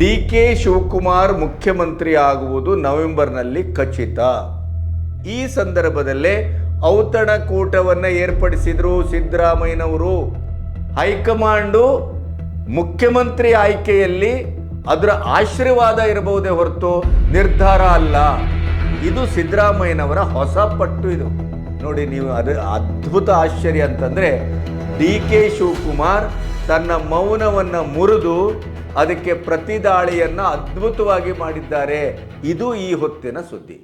D K Shivakumar ಮುಖ್ಯಮಂತ್ರಿ ಆಗುವುದು ನವೆಂಬರ್ನಲ್ಲಿ ಖಚಿತ. ಈ ಸಂದರ್ಭದಲ್ಲೇ ಔತಣಕೂಟವನ್ನು ಏರ್ಪಡಿಸಿದ್ರು ಸಿದ್ದರಾಮಯ್ಯನವರು. ಹೈಕಮಾಂಡು ಮುಖ್ಯಮಂತ್ರಿ ಆಯ್ಕೆಯಲ್ಲಿ ಅದರ ಆಶೀರ್ವಾದ ಇರಬಹುದೇ ಹೊರತು ನಿರ್ಧಾರ ಅಲ್ಲ. ಇದು ಸಿದ್ದರಾಮಯ್ಯನವರ ಹೊಸ ಪಟ್ಟು ಇದು. ನೋಡಿ ನೀವು ಅದು ಅದ್ಭುತ ಆಶ್ಚರ್ಯ ಅಂತಂದ್ರೆ ಡಿ ಕೆ ಶಿವಕುಮಾರ್ ತನ್ನ ಮೌನವನ್ನು ಮುರಿದು ಅದಕ್ಕೆ ಪ್ರತಿ ದಾಳಿಯನ್ನು ಅದ್ಭುತವಾಗಿ ಮಾಡಿದ್ದಾರೆ. ಇದು ಈ ಹೊತ್ತಿನ ಸುದ್ದಿ.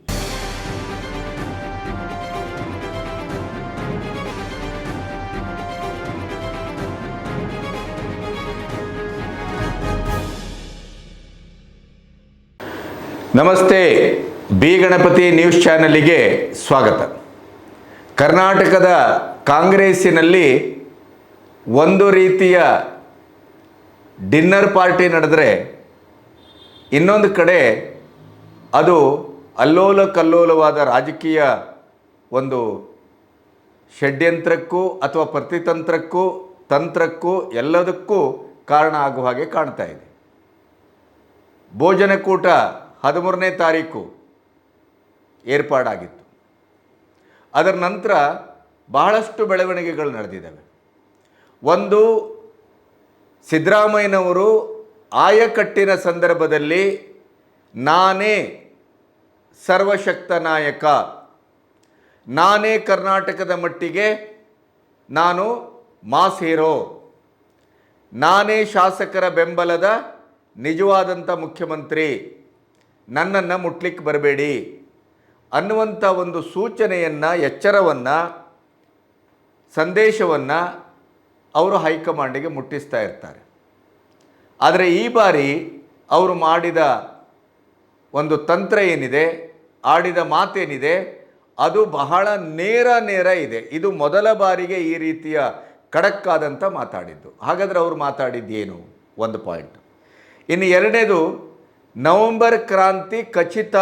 ನಮಸ್ತೆ, ಬಿ ಗಣಪತಿ ನ್ಯೂಸ್ ಚಾನಲಿಗೆ ಸ್ವಾಗತ. ಕರ್ನಾಟಕದ ಕಾಂಗ್ರೆಸ್ಸಿನಲ್ಲಿ ಒಂದು ರೀತಿಯ ಡಿನ್ನರ್ ಪಾರ್ಟಿ ನಡೆದರೆ ಇನ್ನೊಂದು ಕಡೆ ಅದು ಅಲ್ಲೋಲ ಕಲ್ಲೋಲವಾದ ರಾಜಕೀಯ ಒಂದು ಷಡ್ಯಂತ್ರಕ್ಕೂ ಅಥವಾ ಪ್ರತಿತಂತ್ರಕ್ಕೂ, ತಂತ್ರಕ್ಕೂ ಎಲ್ಲದಕ್ಕೂ ಕಾರಣ ಆಗುವ ಹಾಗೆ ಕಾಣ್ತಾ ಇದೆ. ಭೋಜನಕೂಟ ಹದಿಮೂರನೇ ತಾರೀಕು ಏರ್ಪಾಡಾಗಿತ್ತು. ಅದರ ನಂತರ ಬಹಳಷ್ಟು ಬೆಳವಣಿಗೆಗಳು ನಡೆದಿದ್ದಾವೆ. ಒಂದು ಸಿದ್ದರಾಮಯ್ಯನವರು ಆಯಕಟ್ಟಿನ ಸಂದರ್ಭದಲ್ಲಿ ನಾನೇ ಸರ್ವಶಕ್ತ ನಾಯಕ. ನಾನೇ ಕರ್ನಾಟಕದ ಮಟ್ಟಿಗೆ ನಾನು ಮಾಸ್ ಹೀರೋ. ನಾನೇ ಶಾಸಕರ ಬೆಂಬಲದ ನಿಜವಾದಂಥ ಮುಖ್ಯಮಂತ್ರಿ. ನನ್ನನ್ನು ಮುಟ್ಲಿಕ್ಕೆ ಬರಬೇಡಿ. ಅನ್ನುವಂಥ ಒಂದು ಸೂಚನೆಯನ್ನು, ಎಚ್ಚರವನ್ನು, ಸಂದೇಶವನ್ನು ಅವರು ಹೈಕಮಾಂಡಿಗೆ ಮುಟ್ಟಿಸ್ತಾ ಇರ್ತಾರೆ. ಆದರೆ ಈ ಬಾರಿ ಅವರು ಮಾಡಿದ ಒಂದು ತಂತ್ರ ಏನಿದೆ, ಆಡಿದ ಮಾತೇನಿದೆ, ಅದು ಬಹಳ ನೇರ ನೇರ ಇದೆ. ಇದು ಮೊದಲ ಬಾರಿಗೆ ಈ ರೀತಿಯ ಕಡಕ್ಕಾದಂಥ ಮಾತಾಡಿದ್ದು. ಹಾಗಾದರೆ ಅವರು ಮಾತಾಡಿದ್ದೇನು? ಒಂದು ಪಾಯಿಂಟ್. ಇನ್ನು ಎರಡನೇದು, ನವೆಂಬರ್ ಕ್ರಾಂತಿ ಖಚಿತ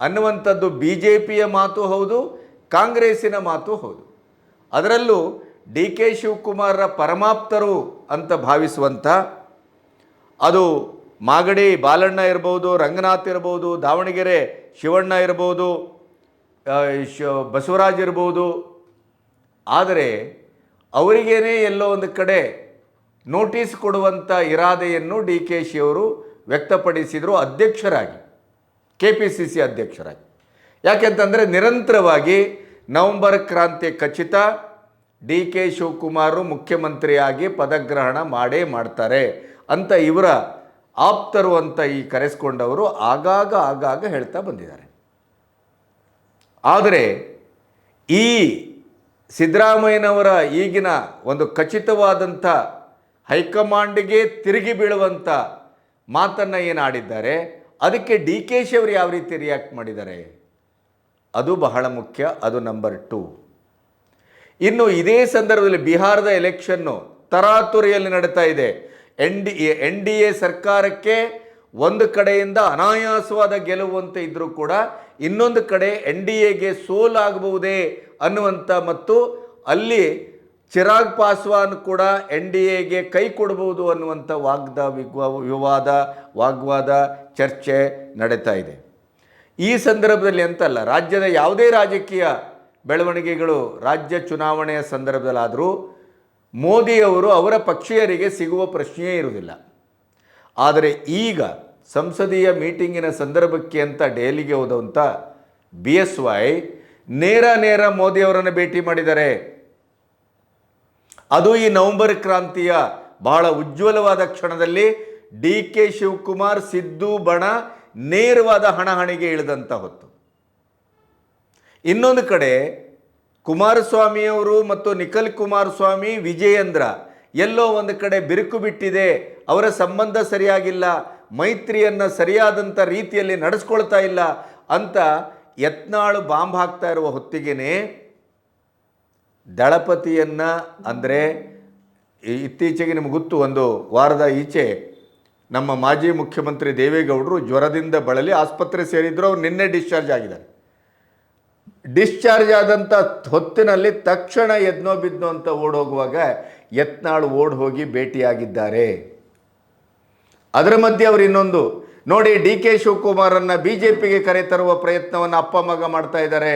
ಅನ್ನುವಂಥದ್ದು ಬಿ ಜೆ ಪಿಯ ಮಾತು ಹೌದು, ಕಾಂಗ್ರೆಸ್ಸಿನ ಮಾತು ಹೌದು. ಅದರಲ್ಲೂ ಡಿ ಕೆ ಶಿವಕುಮಾರರ ಪರಮಾಪ್ತರು ಅಂತ ಭಾವಿಸುವಂಥ, ಅದು ಮಾಗಡಿ ಬಾಲಣ್ಣ ಇರ್ಬೋದು, ರಂಗನಾಥ್ ಇರ್ಬೋದು, ದಾವಣಗೆರೆ ಶಿವಣ್ಣ ಇರ್ಬೋದು ಶ, ಬಸವರಾಜ್ ಇರ್ಬೋದು. ಆದರೆ ಅವರಿಗೇನೆ ಎಲ್ಲೋ ಒಂದು ಕಡೆ ನೋಟಿಸ್ ಕೊಡುವಂಥ ಇರಾದೆಯನ್ನು ಡಿ ಕೆ ಶಿ ಅವರು ವ್ಯಕ್ತಪಡಿಸಿದರು ಅಧ್ಯಕ್ಷರಾಗಿ, ಕೆ ಪಿ ಸಿ ಸಿ ಅಧ್ಯಕ್ಷರಾಗಿ. ಯಾಕೆಂತಂದರೆ ನಿರಂತರವಾಗಿ ನವಂಬರ್ ಕ್ರಾಂತಿ ಖಚಿತ ಡಿ ಕೆ ಶಿವಕುಮಾರು ಮುಖ್ಯಮಂತ್ರಿಯಾಗಿ ಪದಗ್ರಹಣ ಮಾಡೇ ಮಾಡ್ತಾರೆ ಅಂತ ಇವರ ಆಪ್ತರು ಅಂತ ಈ ಕರೆಸ್ಕೊಂಡವರು ಆಗಾಗ ಆಗಾಗ ಹೇಳ್ತಾ ಬಂದಿದ್ದಾರೆ. ಆದರೆ ಈ ಸಿದ್ದರಾಮಯ್ಯನವರ ಈಗಿನ ಒಂದು ಖಚಿತವಾದಂಥ ಹೈಕಮಾಂಡ್ಗೆ ತಿರುಗಿ ಬೀಳುವಂಥ ಮಾತನ್ನು ಏನು ಆಡಿದ್ದಾರೆ ಅದಕ್ಕೆ ಡಿ ಕೆ ಶಿ ಅವರು ಯಾವ ರೀತಿ ರಿಯಾಕ್ಟ್ ಮಾಡಿದ್ದಾರೆ? ಅದು ಬಹಳ ಮುಖ್ಯ, ಅದು ನಂಬರ್ ಟೂ. ಇನ್ನು ಇದೇ ಸಂದರ್ಭದಲ್ಲಿ ಬಿಹಾರದ ಎಲೆಕ್ಷನ್ನು ತರಾತುರಿಯಲ್ಲಿ ನಡೀತಾ ಇದೆ. N D N D A ಸರ್ಕಾರಕ್ಕೆ ಒಂದು ಕಡೆಯಿಂದ ಅನಾಯಾಸವಾದ ಗೆಲುವು ಅಂತ ಇದ್ದರೂ ಕೂಡ ಇನ್ನೊಂದು ಕಡೆ ಎನ್ ಡಿ ಎಗೆ ಸೋಲಾಗಬಹುದೇ ಅನ್ನುವಂಥ ಮತ್ತು ಅಲ್ಲಿ ಚಿರಾಗ್ ಪಾಸ್ವಾನ್ ಕೂಡ ಎನ್ ಡಿ ಎಗೆ ಕೈ ಕೊಡಬಹುದು ಅನ್ನುವಂಥ ವಾಗ್ದ ವಿವಾದ, ವಾಗ್ವಾದ ಚರ್ಚೆ ನಡೀತಾ ಇದೆ. ಈ ಸಂದರ್ಭದಲ್ಲಿ ಅಂತಲ್ಲ, ರಾಜ್ಯದ ಯಾವುದೇ ರಾಜಕೀಯ ಬೆಳವಣಿಗೆಗಳು ರಾಜ್ಯ ಚುನಾವಣೆಯ ಸಂದರ್ಭದಲ್ಲಾದರೂ ಮೋದಿಯವರು ಅವರ ಪಕ್ಷೀಯರಿಗೆ ಸಿಗುವ ಪ್ರಶ್ನೆಯೇ ಇರುವುದಿಲ್ಲ. ಆದರೆ ಈಗ ಸಂಸದೀಯ ಮೀಟಿಂಗಿನ ಸಂದರ್ಭಕ್ಕೆ ಅಂತ ದೆಹಲಿಗೆ ಹೋದಂಥ ಬಿ ಎಸ್ ವೈ ನೇರ ನೇರ ಮೋದಿಯವರನ್ನು ಭೇಟಿ ಮಾಡಿದ್ದಾರೆ ಅದು ಈ ನವೆಂಬರ್ ಕ್ರಾಂತಿಯ ಬಹಳ ಉಜ್ವಲವಾದ ಕ್ಷಣದಲ್ಲಿ ಡಿ ಕೆ ಶಿವಕುಮಾರ್, ಸಿದ್ದು ಬಣ ನೇರವಾದ ಹಣಹಣಿಗೆ ಇಳಿದಂಥ ಹೊತ್ತು. ಇನ್ನೊಂದು ಕಡೆ ಕುಮಾರಸ್ವಾಮಿಯವರು ಮತ್ತು ನಿಖಲ್ ಕುಮಾರಸ್ವಾಮಿ, ವಿಜಯೇಂದ್ರ ಎಲ್ಲೋ ಒಂದು ಕಡೆ ಬಿರುಕು ಬಿಟ್ಟಿದೆ. ಅವರ ಸಂಬಂಧ ಸರಿಯಾಗಿಲ್ಲ. ಮೈತ್ರಿಯನ್ನು ಸರಿಯಾದಂಥ ರೀತಿಯಲ್ಲಿ ನಡೆಸ್ಕೊಳ್ತಾ ಇಲ್ಲ ಅಂತ ಯತ್ನಾಳು ಬಾಂಬ್ ಹಾಕ್ತಾ ಇರುವ ಹೊತ್ತಿಗೆನೇ ದಳಪತಿಯನ್ನು ಅಂದರೆ ಇತ್ತೀಚೆಗೆ ನಿಮಗೆ ಗೊತ್ತು, ಒಂದು ವಾರದ ಈಚೆ ನಮ್ಮ ಮಾಜಿ ಮುಖ್ಯಮಂತ್ರಿ ದೇವೇಗೌಡರು ಜ್ವರದಿಂದ ಬಳಲಿ ಆಸ್ಪತ್ರೆ ಸೇರಿದ್ರು, ಅವ್ರು ನಿನ್ನೆ ಡಿಸ್ಚಾರ್ಜ್ ಆಗಿದ್ದಾರೆ. ಡಿಸ್ಚಾರ್ಜ್ ಆದಂಥ ಹೊತ್ತಿನಲ್ಲಿ ತಕ್ಷಣ ಎದ್ನೋ ಬಿದ್ನೋ ಅಂತ ಓಡೋಗುವಾಗ ಯತ್ನಾಳು ಓಡ್ ಹೋಗಿ ಭೇಟಿಯಾಗಿದ್ದಾರೆ. ಅದರ ಮಧ್ಯೆ ಅವರು ಇನ್ನೊಂದು, ನೋಡಿ ಡಿ ಕೆ ಶಿವಕುಮಾರನ್ನು ಬಿ ಜೆ ಪಿಗೆ ಕರೆತರುವ ಪ್ರಯತ್ನವನ್ನು ಅಪ್ಪ ಮಗ ಮಾಡ್ತಾ ಇದ್ದಾರೆ.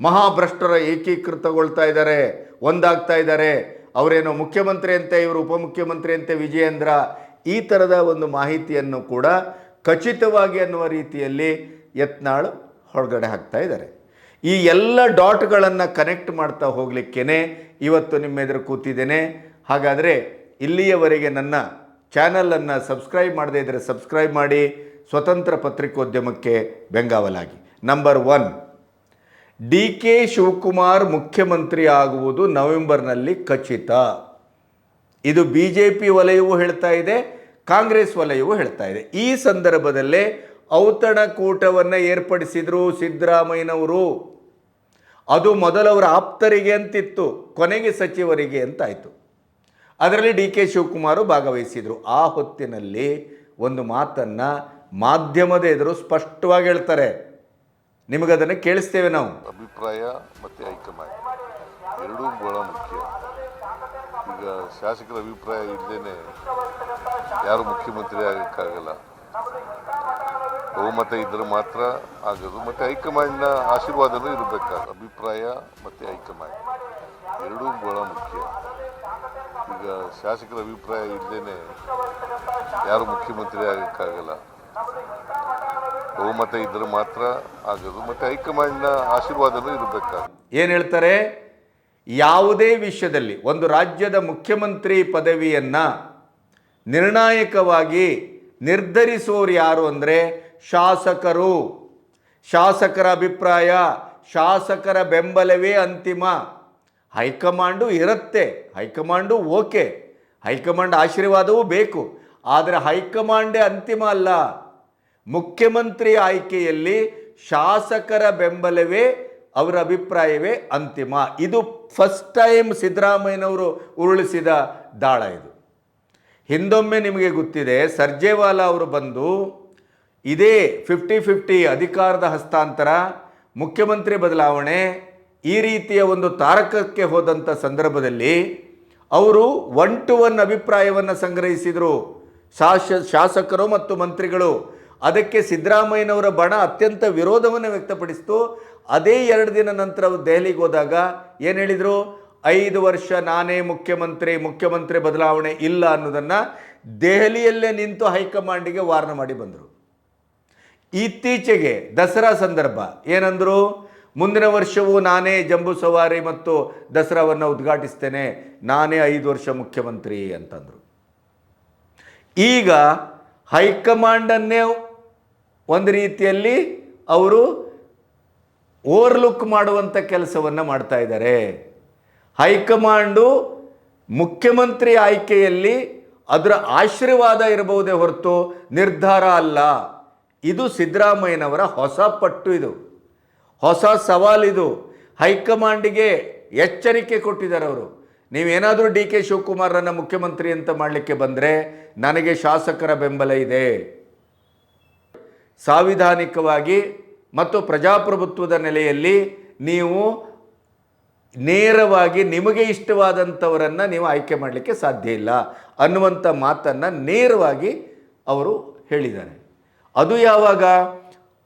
ಮಹಾಭ್ರಷ್ಟರ ಏಕೀಕೃತಗೊಳ್ತಾ ಇದ್ದಾರೆ, ಒಂದಾಗ್ತಾ ಇದ್ದಾರೆ. ಅವರೇನೋ ಮುಖ್ಯಮಂತ್ರಿ ಅಂತೆ, ಇವರು ಉಪಮುಖ್ಯಮಂತ್ರಿ ಅಂತೆ ವಿಜಯೇಂದ್ರ, ಈ ಥರದ ಒಂದು ಮಾಹಿತಿಯನ್ನು ಕೂಡ ಖಚಿತವಾಗಿ ಅನ್ನುವ ರೀತಿಯಲ್ಲಿ ಯತ್ನಾಳು ಹೊರಗಡೆ ಹಾಕ್ತಾ ಇದ್ದಾರೆ. ಈ ಎಲ್ಲ ಡಾಟ್ಗಳನ್ನು ಕನೆಕ್ಟ್ ಮಾಡ್ತಾ ಹೋಗಲಿಕ್ಕೇ ಇವತ್ತು ನಿಮ್ಮ ಎದುರು ಕೂತಿದ್ದೇನೆ. ಹಾಗಾದರೆ ಇಲ್ಲಿಯವರೆಗೆ ನನ್ನ ಚಾನಲನ್ನು ಸಬ್ಸ್ಕ್ರೈಬ್ ಮಾಡದೇ ಇದ್ದರೆ ಸಬ್ಸ್ಕ್ರೈಬ್ ಮಾಡಿ, ಸ್ವತಂತ್ರ ಪತ್ರಿಕೋದ್ಯಮಕ್ಕೆ ಬೆಂಗಾವಲಾಗಿ. Number one D K Shivakumar ಮುಖ್ಯಮಂತ್ರಿ ಆಗುವುದು ನವೆಂಬರ್ನಲ್ಲಿ ಖಚಿತ. ಇದು ಬಿ ಜೆ ಪಿ ವಲಯವೂ ಹೇಳ್ತಾ ಇದೆ, ಕಾಂಗ್ರೆಸ್ ವಲಯವೂ ಹೇಳ್ತಾ ಇದೆ. ಈ ಸಂದರ್ಭದಲ್ಲೇ ಔತಣಕೂಟವನ್ನು ಏರ್ಪಡಿಸಿದರು ಸಿದ್ದರಾಮಯ್ಯನವರು. ಅದು ಮೊದಲವರ ಆಪ್ತರಿಗೆ ಅಂತಿತ್ತು, ಕೊನೆಗೆ ಸಚಿವರಿಗೆ ಅಂತಾಯಿತು. ಅದರಲ್ಲಿ ಡಿ ಕೆ ಶಿವಕುಮಾರು ಭಾಗವಹಿಸಿದರು. ಆ ಹೊತ್ತಿನಲ್ಲಿ ಒಂದು ಮಾತನ್ನು ಮಾಧ್ಯಮದ ಎದುರು ಸ್ಪಷ್ಟವಾಗಿ ಹೇಳ್ತಾರೆ. ನಿಮಗದನ್ನು ಕೇಳಿಸ್ತೇವೆ ನಾವು. ಅಭಿಪ್ರಾಯ ಮತ್ತು ಹೈಕಮಾಂಡ್. ಎರಡೂ ಬಹಳ ಮುಖ್ಯ. ಈಗ ಶಾಸಕರ ಅಭಿಪ್ರಾಯ ಇಲ್ಲದೇ ಯಾರು ಮುಖ್ಯಮಂತ್ರಿ ಆಗಕ್ಕಾಗಲ್ಲ ಬಹುಮತ ಇದ್ರೆ ಮಾತ್ರ ಆಗೋದು. ಮತ್ತು ಹೈಕಮಾಂಡ್ನ ಆಶೀರ್ವಾದನೂ ಇರಬೇಕಾದ, ಅಭಿಪ್ರಾಯ ಮತ್ತು ಹೈಕಮಾಂಡ್. ಎರಡೂ ಬಹಳ ಮುಖ್ಯ. ಈಗ ಶಾಸಕರ ಅಭಿಪ್ರಾಯ ಇಲ್ಲದೇ ಯಾರು ಮುಖ್ಯಮಂತ್ರಿ ಆಗಕ್ಕಾಗಲ್ಲ. ಬಹುಮತ ಇದ್ರೆ ಮಾತ್ರ ಆಗೋದು. ಮತ್ತು ಹೈಕಮಾಂಡ್ನ ಆಶೀರ್ವಾದನೂ ಇರಬೇಕಾದ. ಏನು ಹೇಳ್ತಾರೆ? ಯಾವುದೇ ವಿಷಯದಲ್ಲಿ ಒಂದು ರಾಜ್ಯದ ಮುಖ್ಯಮಂತ್ರಿ ಪದವಿಯನ್ನು ನಿರ್ಣಾಯಕವಾಗಿ ನಿರ್ಧರಿಸೋರು ಯಾರು ಅಂದರೆ ಶಾಸಕರು. ಶಾಸಕರ ಅಭಿಪ್ರಾಯ, ಶಾಸಕರ ಬೆಂಬಲವೇ ಅಂತಿಮ. ಹೈಕಮಾಂಡು ಇರುತ್ತೆ, ಹೈಕಮಾಂಡು ಓಕೆ, ಹೈಕಮಾಂಡ್ ಆಶೀರ್ವಾದವೂ ಬೇಕು. ಆದರೆ ಹೈಕಮಾಂಡೇ ಅಂತಿಮ ಅಲ್ಲ. ಮುಖ್ಯಮಂತ್ರಿ ಆಯ್ಕೆಯಲ್ಲಿ ಶಾಸಕರ ಬೆಂಬಲವೇ, ಅವರ ಅಭಿಪ್ರಾಯವೇ ಅಂತಿಮ. ಇದು ಫಸ್ಟ್ ಟೈಮ್ ಸಿದ್ದರಾಮಯ್ಯನವರು ಉರುಳಿಸಿದ ದಾಳ ಇದು. ಹಿಂದೊಮ್ಮೆ ನಿಮಗೆ ಗೊತ್ತಿದೆ, ಸರ್ಜೇವಾಲಾ ಅವರು ಬಂದು ಇದೇ ಫಿಫ್ಟಿ ಫಿಫ್ಟಿ ಅಧಿಕಾರದ ಹಸ್ತಾಂತರ, ಮುಖ್ಯಮಂತ್ರಿ ಬದಲಾವಣೆ, ಈ ರೀತಿಯ ಒಂದು ತಾರಕಕ್ಕೆ ಹೋದಂಥ ಸಂದರ್ಭದಲ್ಲಿ ಅವರು ಒನ್ ಟು ಒನ್ ಅಭಿಪ್ರಾಯವನ್ನು ಸಂಗ್ರಹಿಸಿದರು. ಶಾಸ, ಶಾಸಕರು ಮತ್ತು ಮಂತ್ರಿಗಳು. ಅದಕ್ಕೆ ಸಿದ್ದರಾಮಯ್ಯನವರ ಬಣ ಅತ್ಯಂತ ವಿರೋಧವನ್ನು ವ್ಯಕ್ತಪಡಿಸಿತು. ಅದೇ ಎರಡು ದಿನ ನಂತರ ದೆಹಲಿಗೆ ಹೋದಾಗ ಏನು ಹೇಳಿದರು? ಐದು ವರ್ಷ ನಾನೇ ಮುಖ್ಯಮಂತ್ರಿ ಮುಖ್ಯಮಂತ್ರಿ ಬದಲಾವಣೆ ಇಲ್ಲ ಅನ್ನೋದನ್ನು ದೆಹಲಿಯಲ್ಲೇ ನಿಂತು ಹೈಕಮಾಂಡಿಗೆ ವಾರ್ನ ಮಾಡಿ ಬಂದರು. ಇತ್ತೀಚೆಗೆ ದಸರಾ ಸಂದರ್ಭ. ಏನಂದ್ರು? ಮುಂದಿನ ವರ್ಷವೂ ನಾನೇ ಜಂಬೂ ಸವಾರಿ ಮತ್ತು ದಸರಾವನ್ನು ಉದ್ಘಾಟಿಸ್ತೇನೆ. ನಾನೇ ಐದು ವರ್ಷ ಮುಖ್ಯಮಂತ್ರಿ ಅಂತಂದರು. ಈಗ ಹೈಕಮಾಂಡನ್ನೇ ಒಂದು ರೀತಿಯಲ್ಲಿ ಅವರು ಓವರ್ಲುಕ್ ಮಾಡುವಂಥ ಕೆಲಸವನ್ನು ಮಾಡ್ತಾ ಇದ್ದಾರೆ ಹೈಕಮಾಂಡು ಮುಖ್ಯಮಂತ್ರಿ ಆಯ್ಕೆಯಲ್ಲಿ ಅದರ ಆಶೀರ್ವಾದ ಇರಬಹುದೇ ಹೊರತು ನಿರ್ಧಾರ ಅಲ್ಲ. ಇದು ಸಿದ್ದರಾಮಯ್ಯನವರ ಹೊಸ ಪಟ್ಟು ಇದು. ಹೊಸ ಸವಾಲಿದು ಹೈಕಮಾಂಡಿಗೆ ಎಚ್ಚರಿಕೆ ಕೊಟ್ಟಿದ್ದಾರೆ ಅವರು. ನೀವೇನಾದರೂ ಡಿ ಕೆ ಶಿವಕುಮಾರರನ್ನು ಮುಖ್ಯಮಂತ್ರಿ ಅಂತ ಮಾಡಲಿಕ್ಕೆ ಬಂದರೆ ನನಗೆ ಶಾಸಕರ ಬೆಂಬಲ ಇದೆ. ಸಾಂವಿಧಾನಿಕವಾಗಿ ಮತ್ತು ಪ್ರಜಾಪ್ರಭುತ್ವದ ನೆಲೆಯಲ್ಲಿ ನೀವು ನೇರವಾಗಿ ನಿಮಗೆ ಇಷ್ಟವಾದಂಥವರನ್ನು ನೀವು ಆಯ್ಕೆ ಮಾಡಲಿಕ್ಕೆ ಸಾಧ್ಯ ಇಲ್ಲ ಅನ್ನುವಂಥ ಮಾತನ್ನು ನೇರವಾಗಿ ಅವರು ಹೇಳಿದ್ದಾರೆ. ಅದು ಯಾವಾಗ?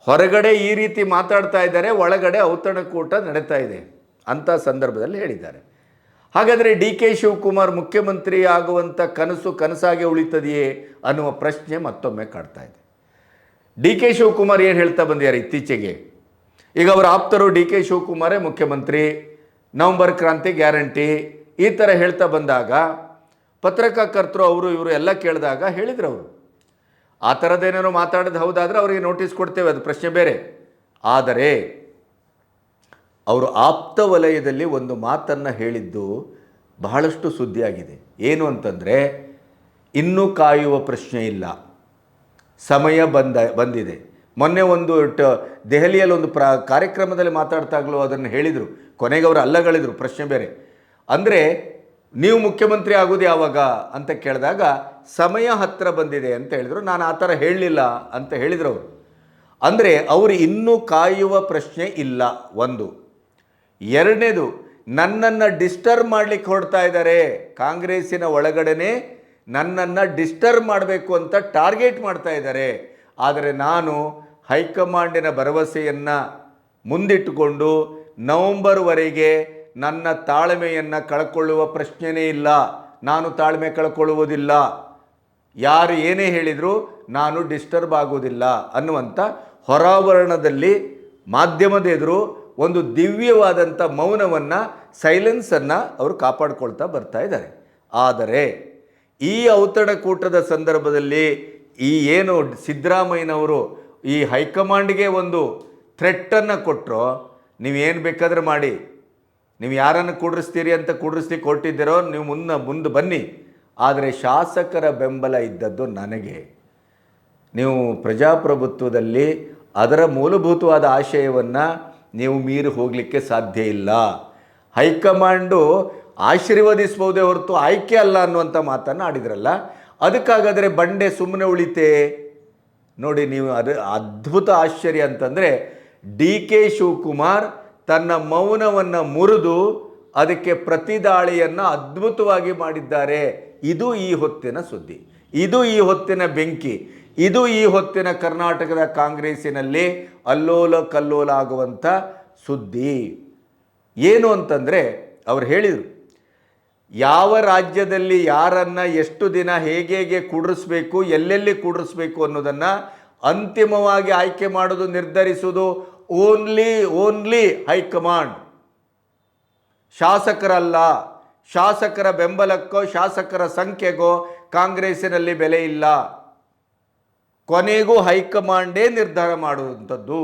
ಹೊರಗಡೆ ಈ ರೀತಿ ಮಾತಾಡ್ತಾ ಇದ್ದಾರೆ, ಒಳಗಡೆ ಔತಣಕೂಟ ನಡೀತಾ ಇದೆ ಅಂಥ ಸಂದರ್ಭದಲ್ಲಿ ಹೇಳಿದ್ದಾರೆ. ಹಾಗಾದರೆ ಡಿ ಕೆ ಶಿವಕುಮಾರ್ ಮುಖ್ಯಮಂತ್ರಿ ಆಗುವಂಥ ಕನಸು ಕನಸಾಗೆ ಉಳಿತದೆಯೇ ಅನ್ನುವ ಪ್ರಶ್ನೆ ಮತ್ತೊಮ್ಮೆ ಕಾಡ್ತಾ ಇದೆ. ಡಿ ಕೆ ಶಿವಕುಮಾರ್ ಏನು ಹೇಳ್ತಾ ಬಂದಿದ್ದಾರೆ ಇತ್ತೀಚೆಗೆ? ಈಗ ಅವರ ಆಪ್ತರು ಡಿ ಕೆ ಶಿವಕುಮಾರೇ ಮುಖ್ಯಮಂತ್ರಿ, ನವಂಬರ್ ಕ್ರಾಂತಿ ಗ್ಯಾರಂಟಿ, ಈ ಥರ ಹೇಳ್ತಾ ಬಂದಾಗ ಪತ್ರಕರ್ತರು, ಅವರು ಇವರು ಎಲ್ಲ ಕೇಳಿದಾಗ ಹೇಳಿದ್ರು ಅವರು. ಆ ಥರದ್ದೇನೇನೋ ಮಾತಾಡೋದು ಹೌದಾದರೆ ಅವರಿಗೆ ನೋಟಿಸ್ ಕೊಡ್ತೇವೆ, ಅದು ಪ್ರಶ್ನೆ ಬೇರೆ. ಆದರೆ, ಅವರು ಆಪ್ತ ವಲಯದಲ್ಲಿ ಒಂದು ಮಾತನ್ನು ಹೇಳಿದ್ದು ಬಹಳಷ್ಟು ಸುದ್ದಿಯಾಗಿದೆ. ಏನು ಅಂತಂದರೆ, ಇನ್ನೂ ಕಾಯುವ ಪ್ರಶ್ನೆ ಇಲ್ಲ. ಸಮಯ ಬಂದ, ಬಂದಿದೆ. ಮೊನ್ನೆ ಒಂದು ಟ, ದೆಹಲಿಯಲ್ಲಿ ಒಂದು ಪ್ರ, ಕಾರ್ಯಕ್ರಮದಲ್ಲಿ ಮಾತಾಡ್ತಾಗಲೂ ಅದನ್ನು ಹೇಳಿದರು. ಕೊನೆಗೆ ಅವರು ಅಲ್ಲಗಳಿದ್ರು, ಪ್ರಶ್ನೆ ಬೇರೆ. ಅಂದರೆ, ನೀವು ಮುಖ್ಯಮಂತ್ರಿ ಆಗೋದು ಯಾವಾಗ ಅಂತ ಕೇಳಿದಾಗ ಸಮಯ ಹತ್ತಿರ ಬಂದಿದೆ ಅಂತ ಹೇಳಿದರು. ನಾನು ಆ ಥರ ಹೇಳಲಿಲ್ಲ ಅಂತ ಹೇಳಿದರು ಅವರು. ಅಂದರೆ ಅವರು ಇನ್ನೂ ಕಾಯುವ ಪ್ರಶ್ನೆ ಇಲ್ಲ. ಒಂದು. ಎರಡನೇದು, ನನ್ನನ್ನು ಡಿಸ್ಟರ್ಬ್ ಮಾಡಲಿಕ್ಕೆ ಹೊಡ್ತಾ ಇದ್ದಾರೆ. ಕಾಂಗ್ರೆಸ್ಸಿನ ಒಳಗಡೆನೆ ನನ್ನನ್ನು ಡಿಸ್ಟರ್ಬ್ ಮಾಡಬೇಕು ಅಂತ ಟಾರ್ಗೆಟ್ ಮಾಡ್ತಾ ಇದ್ದಾರೆ. ಆದರೆ ನಾನು ಹೈಕಮಾಂಡಿನ ಭರವಸೆಯನ್ನು ಮುಂದಿಟ್ಟುಕೊಂಡು ನವಂಬರ್ವರೆಗೆ ನನ್ನ ತಾಳ್ಮೆಯನ್ನು ಕಳ್ಕೊಳ್ಳುವ ಪ್ರಶ್ನೆಯೇ ಇಲ್ಲ. ನಾನು ತಾಳ್ಮೆ ಕಳ್ಕೊಳ್ಳುವುದಿಲ್ಲ. ಯಾರು ಏನೇ ಹೇಳಿದರೂ ನಾನು ಡಿಸ್ಟರ್ಬ್ ಆಗೋದಿಲ್ಲ ಅನ್ನುವಂಥ ಹೊರಾವರಣದಲ್ಲಿ ಮಾಧ್ಯಮದ ಎದುರು ಒಂದು ದಿವ್ಯವಾದಂಥ ಮೌನವನ್ನು, ಸೈಲೆನ್ಸನ್ನು ಅವರು ಕಾಪಾಡ್ಕೊಳ್ತಾ ಬರ್ತಾ ಇದ್ದಾರೆ. ಆದರೆ ಈ ಔತಣಕೂಟದ ಸಂದರ್ಭದಲ್ಲಿ ಈ ಏನು ಸಿದ್ದರಾಮಯ್ಯನವರು ಈ ಹೈಕಮಾಂಡ್ಗೆ ಒಂದು ಥ್ರೆಟ್ಟನ್ನು ಕೊಟ್ಟರು ನೀವೇನು ಬೇಕಾದ್ರೆ ಮಾಡಿ. ನೀವು ಯಾರನ್ನು ಕೂಡಿಸ್ತೀರಿ ಅಂತ ಕೂಡಿಸ್ಲಿಕ್ಕೆ ಕೊಟ್ಟಿದ್ದೀರೋ ನೀವು ಮುನ್ನ, ಮುಂದೆ ಬನ್ನಿ. ಆದರೆ ಶಾಸಕರ ಬೆಂಬಲ ಇದ್ದದ್ದು ನನಗೆ. ನೀವು ಪ್ರಜಾಪ್ರಭುತ್ವದಲ್ಲಿ ಅದರ ಮೂಲಭೂತವಾದ ಆಶಯವನ್ನು ನೀವು ಮೀರಿ ಹೋಗಲಿಕ್ಕೆ ಸಾಧ್ಯ ಇಲ್ಲ. ಹೈಕಮಾಂಡು ಆಶೀರ್ವದಿಸಬಹುದೇ ಹೊರತು ಆಯ್ಕೆ ಅಲ್ಲ ಅನ್ನುವಂಥ ಮಾತನ್ನು ಆಡಿದ್ರಲ್ಲ, ಅದಕ್ಕಾಗಾದರೆ ಬಂಡೆ ಸುಮ್ಮನೆ ಉಳಿತೆ? ನೋಡಿ, ನೀವು ಅದು ಅದ್ಭುತ ಆಶ್ಚರ್ಯ ಅಂತಂದರೆ ಡಿ ಕೆ ಶಿವಕುಮಾರ್ ತನ್ನ ಮೌನವನ್ನು ಮುರಿದು ಅದಕ್ಕೆ ಪ್ರತಿದಾಳಿಯನ್ನು ಅದ್ಭುತವಾಗಿ ಮಾಡಿದ್ದಾರೆ. ಇದು ಈ ಹೊತ್ತಿನ ಸುದ್ದಿ. ಇದು ಈ ಹೊತ್ತಿನ ಬೆಂಕಿ. ಇದು ಈ ಹೊತ್ತಿನ ಕರ್ನಾಟಕದ ಕಾಂಗ್ರೆಸ್ಸಿನಲ್ಲಿ ಅಲ್ಲೋಲ ಕಲ್ಲೋಲ ಆಗುವಂಥ ಸುದ್ದಿ. ಏನು ಅಂತಂದರೆ ಅವ್ರು ಹೇಳಿದರು, ಯಾವ ರಾಜ್ಯದಲ್ಲಿ ಯಾರನ್ನ ಎಷ್ಟು ದಿನ ಹೇಗೆ ಹೇಗೆ ಕೂಡಿಸ್ಬೇಕು, ಎಲ್ಲೆಲ್ಲಿ ಕೂಡಿಸ್ಬೇಕು ಅನ್ನೋದನ್ನು ಅಂತಿಮವಾಗಿ ಆಯ್ಕೆ ಮಾಡೋದು ನಿರ್ಧರಿಸುವುದು ಓನ್ಲಿ ಓನ್ಲಿ ಹೈಕಮಾಂಡ್. ಶಾಸಕರಲ್ಲ, ಶಾಸಕರ ಬೆಂಬಲಕ್ಕೋ, ಶಾಸಕರ ಸಂಖ್ಯೆಗೋ ಕಾಂಗ್ರೆಸ್ಸಿನಲ್ಲಿ ಬೆಲೆ ಇಲ್ಲ. ಕೊನೆಗೂ ಹೈಕಮಾಂಡೇ ನಿರ್ಧಾರ ಮಾಡುವಂಥದ್ದು.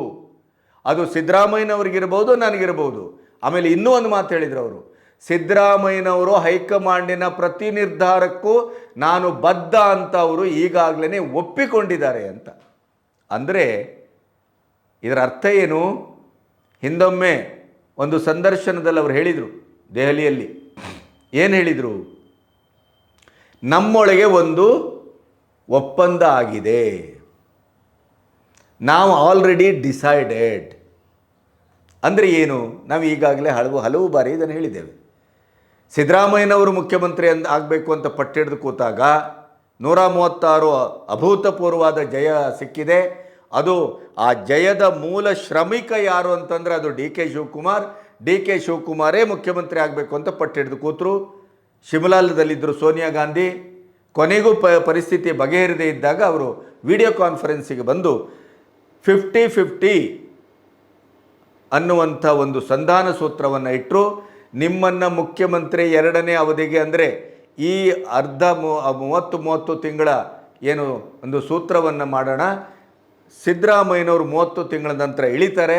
ಅದು ಸಿದ್ದರಾಮಯ್ಯನವ್ರಿಗಿರ್ಬೋದು, ನನಗಿರ್ಬೋದು. ಆಮೇಲೆ ಇನ್ನೂ ಒಂದು ಮಾತು ಹೇಳಿದ್ರು ಅವರು. ಸಿದ್ದರಾಮಯ್ಯನವರು ಹೈಕಮಾಂಡಿನ ಪ್ರತಿ ನಿರ್ಧಾರಕ್ಕೂ ನಾನು ಬದ್ಧ ಅಂತ ಅವರು ಈಗಾಗಲೇ ಒಪ್ಪಿಕೊಂಡಿದ್ದಾರೆ ಅಂತ. ಅಂದರೆ ಇದರ ಅರ್ಥ ಏನು? ಹಿಂದೊಮ್ಮೆ ಒಂದು ಸಂದರ್ಶನದಲ್ಲಿ ಅವರು ಹೇಳಿದರು ದೆಹಲಿಯಲ್ಲಿ. ಏನು ಹೇಳಿದರು? ನಮ್ಮೊಳಗೆ ಒಂದು ಒಪ್ಪಂದ ಆಗಿದೆ. ನಾವು ಆಲ್ರೆಡಿ ಡಿಸೈಡೆಡ್ ಅಂದರೆ ಏನು? ನಾವು ಈಗಾಗಲೇ ಹಲವು ಹಲವು ಬಾರಿ ಇದನ್ನು ಹೇಳಿದ್ದೇವೆ. ಸಿದ್ದರಾಮಯ್ಯನವರು ಮುಖ್ಯಮಂತ್ರಿ ಅಂದ, ಆಗಬೇಕು ಅಂತ ಪಟ್ಟಿಡಿದು ಕೂತಾಗ ನೂರ ಮೂವತ್ತಾರು ಅಭೂತಪೂರ್ವವಾದ ಜಯ ಸಿಕ್ಕಿದೆ. ಅದು ಆ ಜಯದ ಮೂಲ ಶ್ರಮಿಕ ಯಾರು ಅಂತಂದರೆ ಅದು D K Shivakumar. D K ಶಿವಕುಮಾರೇ ಮುಖ್ಯಮಂತ್ರಿ ಆಗಬೇಕು ಅಂತ ಪಟ್ಟು ಹಿಡಿದು ಕೂತರು. ಶಿಮಲಾಲದಲ್ಲಿದ್ದರು ಸೋನಿಯಾ ಗಾಂಧಿ. ಕೊನೆಗೂ ಪ, ಪರಿಸ್ಥಿತಿ ಬಗೆಹರಿದೇ ಇದ್ದಾಗ ಅವರು ವಿಡಿಯೋ ಕಾನ್ಫರೆನ್ಸಿಗೆ ಬಂದು ಫಿಫ್ಟಿ ಫಿಫ್ಟಿ ಅನ್ನುವಂಥ ಒಂದು ಸಂಧಾನ ಸೂತ್ರವನ್ನು ಇಟ್ಟರು ನಿಮ್ಮನ್ನು ಮುಖ್ಯಮಂತ್ರಿ ಎರಡನೇ ಅವಧಿಗೆ ಅಂದರೆ ಈ ಅರ್ಧ ಮೂವತ್ತು ಮೂವತ್ತು ತಿಂಗಳ ಏನು ಒಂದು ಸೂತ್ರವನ್ನು ಮಾಡೋಣ. ಸಿದ್ದರಾಮಯ್ಯನವರು ಮೂವತ್ತು ತಿಂಗಳ ನಂತರ ಇಳಿತಾರೆ.